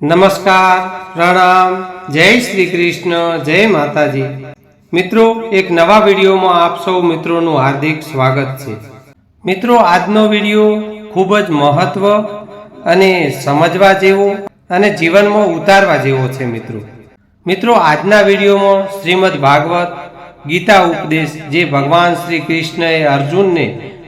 નમસ્કાર પ્રણામ જય શ્રી કૃષ્ણ, જય માતાજી. મિત્રો, એક નવા વિડીયોમાં આપ સૌ મિત્રોનું હાર્દિક સ્વાગત છે. મિત્રો, આજનો વીડિયો ખૂબ જ મહત્વ અને સમજવા જેવો અને જીવનમાં ઉતારવા જેવો છે, મિત્રો. મિત્રો, આજના વિડીયોમાં શ્રીમદ ભાગવત ગીતા ઉપદેશ જે ભગવાન શ્રી કૃષ્ણએ અર્જુનને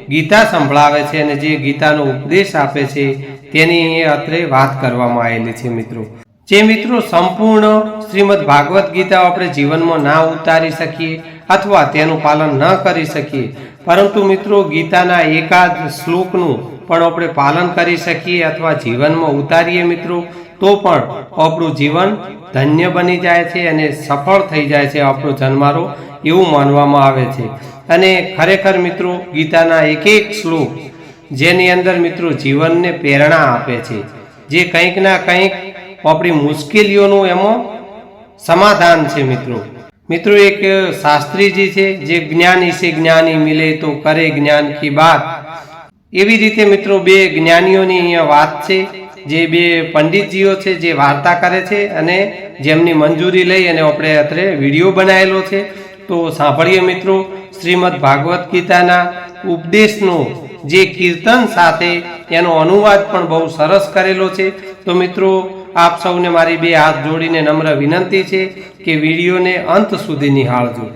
ગીતા સંભળાવે છે અને જે ગીતાનો ઉપદેશ આપે છે તેની અત્રે વાત કરવામાં આવેલી છે, મિત્રો. જે મિત્રો સંપૂર્ણ શ્રીમદ ભાગવત ગીતા આપણે જીવનમાં ના ઉતારી શકીએ અથવા તેનું પાલન ન કરી શકીએ, પરંતુ મિત્રો ગીતાના એકાદ શ્લોકનું પણ આપણે પાલન કરી શકીએ અથવા જીવનમાં ઉતારીએ મિત્રો, તો પણ આપણું જીવન ધન્ય બની જાય છે અને સફળ થઈ જાય છે આપણો જન્મારો એવું માનવામાં આવે છે. અને ખરેખર મિત્રો ગીતાના એક એક શ્લોક જેની અંદર મિત્રો જીવનને પ્રેરણા આપે છે. જે કંઈક ના કંઈક આપણી મુશ્કેલીઓનું એમાં સમાધાન છે મિત્રો. મિત્રો એક શાસ્ત્રીજી છે, જે જ્ઞાની છે જ્ઞાની મિલે તો કરે જ્ઞાન કી બાત. એવી રીતે મિત્રો બે જ્ઞાનીઓની અહીંયા વાત છે, જે બે પંડિતજીઓ છે, જે વાર્તા કરે છે અને જેમની મંજૂરી લઈ અને આપણે અત્રે વીડિયો બનાવેલો છે. તો સાંભળીએ મિત્રો શ્રીમદ ભાગવત ગીતાના ઉપદેશનો જે કીર્તન સાથે એનો અનુવાદ પણ બહુ સરસ કરેલો છે. તો મિત્રો, આપ સૌને મારી બે હાથ જોડીને નમ્ર વિનંતી છે કે વિડીયોને અંત સુધી નિહાળજો.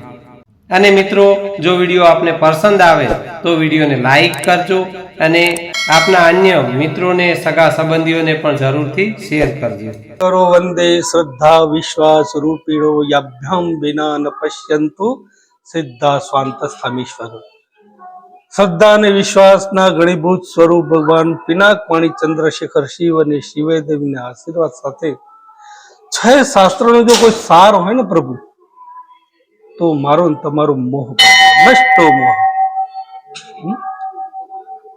અને મિત્રો, જો વીડિયો આપને પસંદ આવે, તો વિડીયોને લાઈક કરજો અને આપના અન્ય મિત્રોને, સગા સંબંધીઓને પણ જરૂરથી શેર કરજો. કરો વંદે શ્રદ્ધા વિશ્વાસ રૂપિણો યાભ્યામ વિના ન પશ્યંતુ. સિદ્ધા સ્વાંત સ્થામીશ્વર શ્રદ્ધા અને વિશ્વાસના ઘણીભૂત સ્વરૂપ ભગવાન પિનાકવાણી ચંદ્રશેખર શિવ અને શિવે દેવીના આશીર્વાદ સાથે છ શાસ્ત્રનો જો કોઈ સાર હોય ને પ્રભુ તો મારો ને તમારો મોહ નષ્ટો મોહ.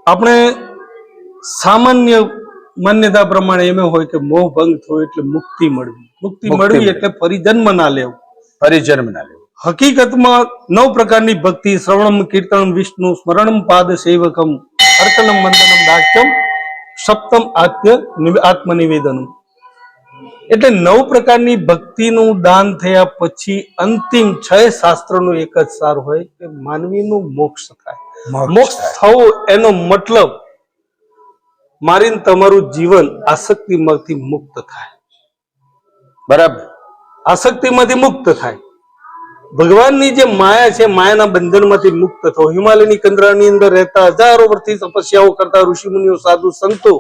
આપણે સામાન્ય માન્યતા પ્રમાણે એમ હોય કે મોહ ભંગ થયો એટલે મુક્તિ મળવી. મુક્તિ મળવી મળવી. એટલે ફરી જન્મ ના લેવું. ફરી જન્મ ના લેવો. હકીકતમાં નવ પ્રકારની ભક્તિ શ્રવણમ કીર્તનમ વિષ્ણુ સ્મરણમ પાદ સેવકમ અર્ચનમ વંદનમ દાસ્યમ સપ્તમ આત્ય નિવે- આત્મનિવેદનમ. એટલે નવ પ્રકારની ભક્તિનું દાન થયા પછી અંતિમ છ શાસ્ત્રનો એક જ સાર હોય કે માનવીનું મોક્ષ થાય. મોક્ષ મોક્ષ થવો એનો મતલબ મારીને તમારું જીવન આસક્તિમાંથી મુક્ત થાય. બરાબર. આસક્તિમાંથી મુક્ત થાય. ભગવાનની જે માયા છે માયાના બંધનમાંથી મુક્ત થવો હિમાલયની કંદરાની અંદર રહેતા હજારો વર્ષથી તપસ્યાઓ કરતા ઋષિમુનિઓ સાધુ સંતો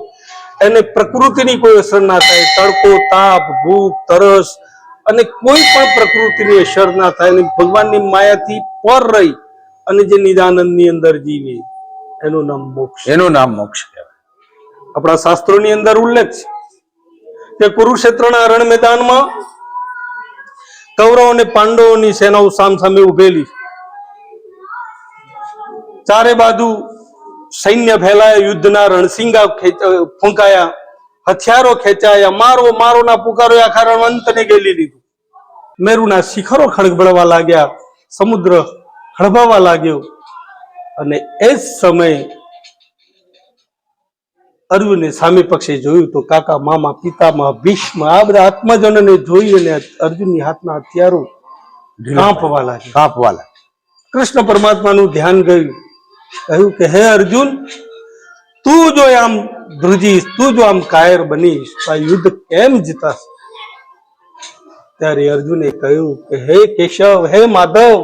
એને પ્રકૃતિની કોઈ અસર ના થાય. તડકો તાપ ભૂખ તરસ અને કોઈ પણ પ્રકૃતિની અસર ના થાય અને ભગવાનની માયાથી પર રહી અને જે નિદાનંદની અંદર જીવે એનું નામ મોક્ષ. એનું નામ મોક્ષ આપણા શાસ્ત્રોની અંદર ઉલ્લેખ છે કે કુરુક્ષેત્રના રણ મેદાનમાં કૌરવ અને પાંડવોની સેનાઓ સામસામે ઉભેલી. ચારે બાજુ સૈન્ય ફેલાયા, યુદ્ધના રણસિંગા ફૂંકાયા, હથિયારો ખેંચાયા મારો મારોના પુકારો આખા રણવંતને ગેલી લીધું મેરુના શિખરો ખડબડવા લાગ્યા, સમુદ્ર હળભાવા લાગ્યો. અને એ જ સમયે અર્જુને સામે પક્ષે જોયું તો કાકા મામા પિતામાં ભીષ્મ આ બધા આત્મજનોને જોઈ અને અર્જુનની હાથના હથિયારો કાંપવા લાગ્યા. કાપવાલા કૃષ્ણ પરમાત્માનું ધ્યાન ગયું. કહ્યું કે હે અર્જુન તું જો આમ ધ્રુજીશ તું જો આમ કાયર બનીશ તો આ યુદ્ધ કેમ જીતાશ? ત્યારે અર્જુને કહ્યું કે હે કેશવ હે માધવ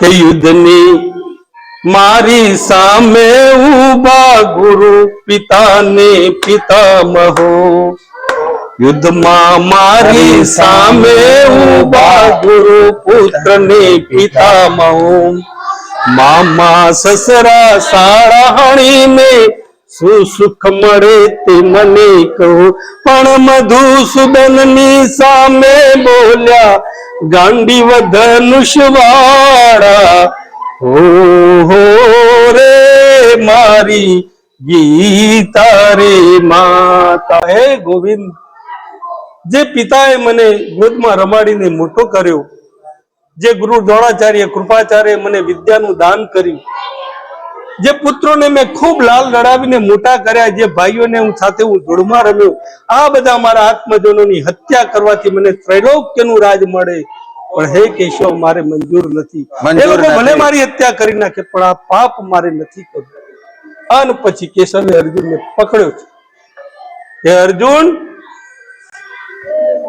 કે યુદ્ધની મારી સામે ઊભા ગુરુ પિતાને પિતામહો. યુદ્ધમાં મારી સામે ઊભા ગુરુ પુત્રને પિતામહો. મામા સસરા સાળાણીને શું સુખ મળે તે મને કહો. પણ મધુસૂદનની સામે બોલ્યા ગાંડી ધનુષવાળા હો રે મારી ગીતા રે માતા. હે ગોવિંદ, જે પિતાએ મને ગોદમાં રમાડીને મોટો કર્યો, જે ગુરુ દ્રોણાચાર્ય કૃપાચાર્ય મને વિદ્યાનું દાન કર્યું, જે પુત્રોને મેં ખૂબ લાલ લડાવીને મોટા કર્યા, જે ભાઈઓને હું સાથે હું ધૂળમાં રમ્યો, આ બધા મારા આત્મજનોની હત્યા કરવાથી મને ત્રૈલોક્યનું રાજ મળે. પણ હે કેશવ મારે મંજૂર નથી. એ લોકો ભલે મારી હત્યા કરી નાખે પણ આ પાપ મારે નથી કરવું. અને પછી કેશવે અર્જુનને પકડ્યો છે. હે અર્જુન?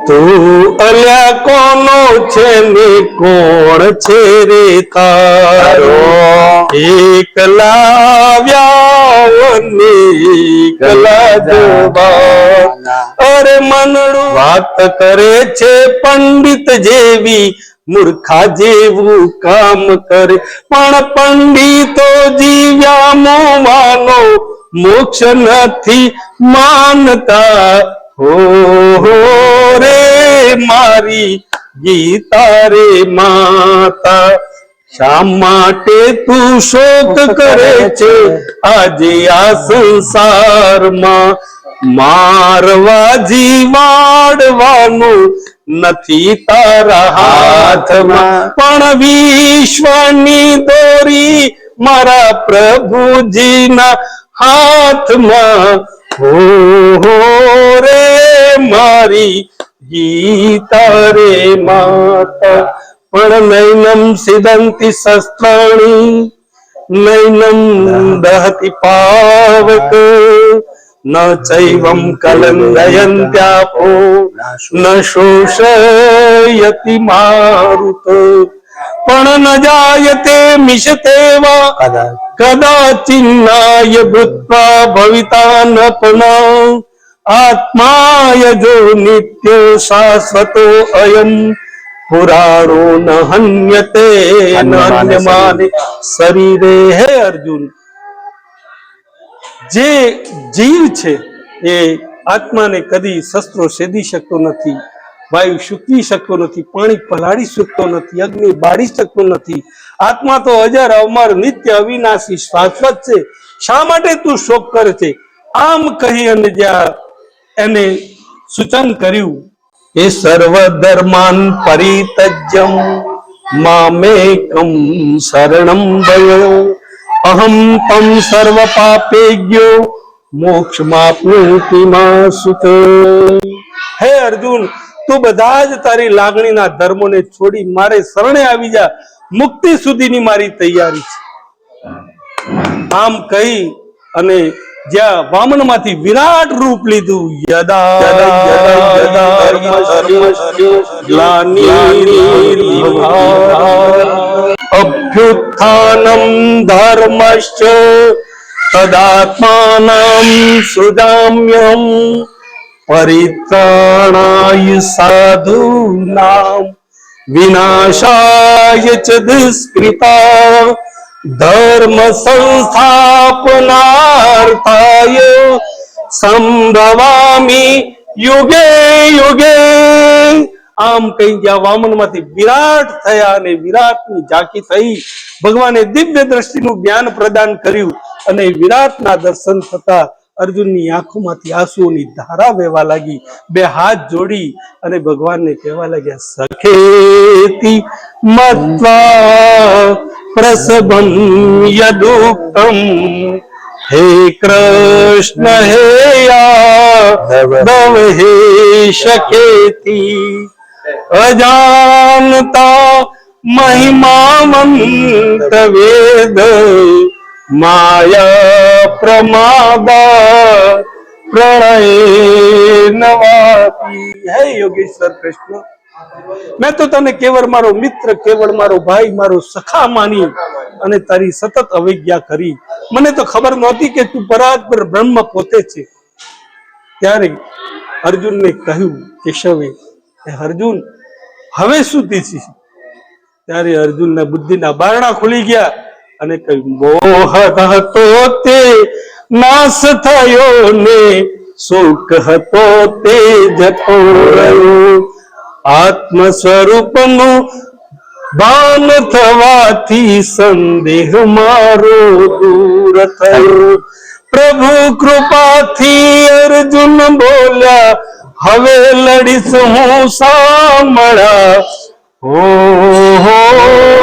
તું અલ્યા કોનો છે ને કોણ છે રે તારો? એકલા વ્યાવને એકલા જોવા અરે મનડું વાત કરે છે પંડિત જેવી મૂર્ખા જેવું કામ કરે. પણ પંડિતો જીવ્યા મોવાનો મોક્ષ નથી માનતા. હો રે મારી ગીતા રે માતા. શા માટે તું શોક કરે છે? આજે આ સંસારમાં મારવા જીવાડવાનું નથી તારા હાથમાં. પણ વિશ્વની દોરી મારા પ્રભુજીના હાથમાં. હો રે મારી ગીતા રે માતા. પણ નૈનમ સિદંતિ શસ્ત્રાણી, નૈનમ દહતિ પાવક. ન ચૈવમ કલંદયંત્યાપો ન શોષયતિ મારુત પણ ન જાયતે મિશતેવા કદાચિન્નાય ભૂત્વા ભવિતા ન પુનઃ આત્માય જો નિત્યો શાશ્વતો અયમ પુરાણો ન હન્યતે ન હન્યમાને શરીરે હે અર્જુન જે જીવ છે એ આત્માને કદી શસ્ત્રો સેદી શકતો નથી, વાયુ સૂકવી શકતો નથી, પાણી પલાળી શકતો નથી, અગ્નિ બાળી શકતો નથી. આત્મા તો અજર અમર નિત્ય અવિનાશી શાશ્વત છે. શા માટે તું શોક કરે છે? આમ કહી અને જ્યાં એને સૂચન કર્યું, એ સર્વ ધર્માન પરિતજ્યમ, મામેકમ શરણમ ભયો અહમ તમ સર્વ પાપેજ્યો મોક્ષમાપ્નોતિ મા સુત હે અર્જુન તું બધા જ તારી લાગણીના ધર્મોને છોડી મારે શરણે આવી જા. મુક્તિ સુધીની મારી તૈયારી છે. આમ કહી અને જ્યાં વામનમાંથી વિરાટ રૂપ લીધું યદા અભ્યુત્થાનમ ધર્મશ્ચ તદાત્માનામ સુદામ્યમ પરિત્રાણાય સાધુનામ વિનાશાય ચ દુષ્કૃતા ધર્મ સંસ્થાપનાર્થાય સંભવામી યુગે યુગે આમ કઈ ગયા વામનમાંથી વિરાટ થયા અને વિરાટની ઝાંકી થઈ. ભગવાને દિવ્ય દ્રષ્ટિનું જ્ઞાન પ્રદાન કર્યું અને વિરાટના દર્શન થતા અર્જુનની આંખોમાંથી આંસુઓની ધારા વહેવા લાગી. બે હાથ જોડી અને ભગવાનને કહેવા લાગ્યા સખેતી મત્વા યદુક્તમ. હે કૃષ્ણ હે યાદવ હે શકેતી અજાનતા મહિમાવંત વેદ માયા પ્રમાદા પ્રણય નવાપી હે યોગેશ્વર કૃષ્ણ, મેં તો તને કેવળ મારો મિત્ર, કેવળ મારો ભાઈ, મારો સખા માની અને તારી સતત અવજ્ઞા કરી. મને તો ખબર નહોતી કે તું પર બ્રહ્મ પોતે છે. ત્યારે અર્જુનને કહ્યું, કેશવે, "હે અર્જુન હવે શું થશે ત્યારે અર્જુનના બુદ્ધિના બારણા ખુલી ગયા અને કહ્યું મોહ હતો તે, નાશ થયો ને સુખ હતો તે જતો રહ્યો આત્મ સ્વરૂપનું ભાન થવાથી સંદેહ મારો દૂર થયો. પ્રભુ કૃપાથી અર્જુન બોલ્યા હવે લડીશ હું સાંભળા હો હો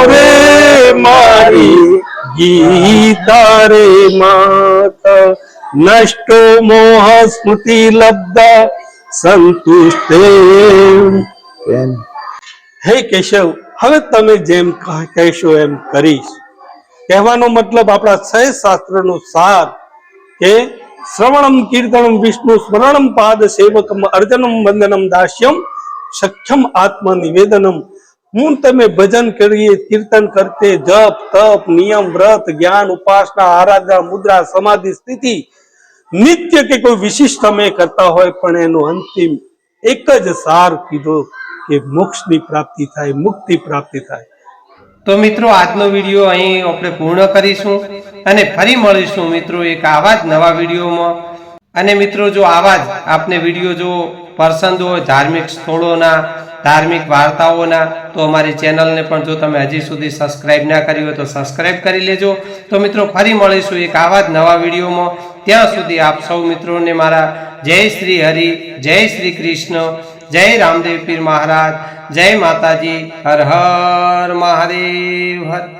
રે મારી ગીતા રે માતા. નષ્ટો મોહ સ્મૃતિ લબ્ધા સંતુષ્ટે હે કેશવ, હવે તમે જેમ કહ- કહેશો એમ કરીશ. કહેવાનો મતલબ આપણા છ શાસ્ત્રનો સાર કે શ્રવણમ કીર્તનમ વિષ્ણુ સ્મરણમ પાદ સેવકમ અર્જનમ વંદનમ દાસ્યમ સખ્યમ આત્મ નિવેદનમ હું તમે ભજન કરીએ, કીર્તન કરતે, જપ, તપ, નિયમ, વ્રત, જ્ઞાન, ઉપાસના, આરાધના, મુદ્રા, સમાધિ, સ્થિતિ, નિત્ય કે કોઈ વિશિષ્ટ તમે કરતા હોય, પણ એનો અંતિમ એક જ સાર કીધો કે મોક્ષની પ્રાપ્તિ થાય, મુક્તિ પ્રાપ્તિ થાય. તો મિત્રો, આજનો વીડિયો અહીં આપણે પૂર્ણ કરીશું અને ફરી મળીશું મિત્રો એક આવા જ નવા વિડીયોમાં. અને મિત્રો, જો આવા જ આપને વીડિયો જો પસંદ હોય, ધાર્મિક સ્થળોના, ધાર્મિક વાર્તાઓના, તો અમારી ચેનલને પણ જો તમે હજી સુધી સબસ્ક્રાઇબ ના કરી હોય તો સબસ્ક્રાઇબ કરી લેજો. તો મિત્રો, ફરી મળીશું એક આવા જ નવા વિડીયોમાં. ત્યાં સુધી આપ સૌ મિત્રોને મારા જય શ્રી હરિ, જય શ્રી કૃષ્ણ જય રામદેવ પીર મહારાજ જય માતાજી હર હર મહાદેવ હર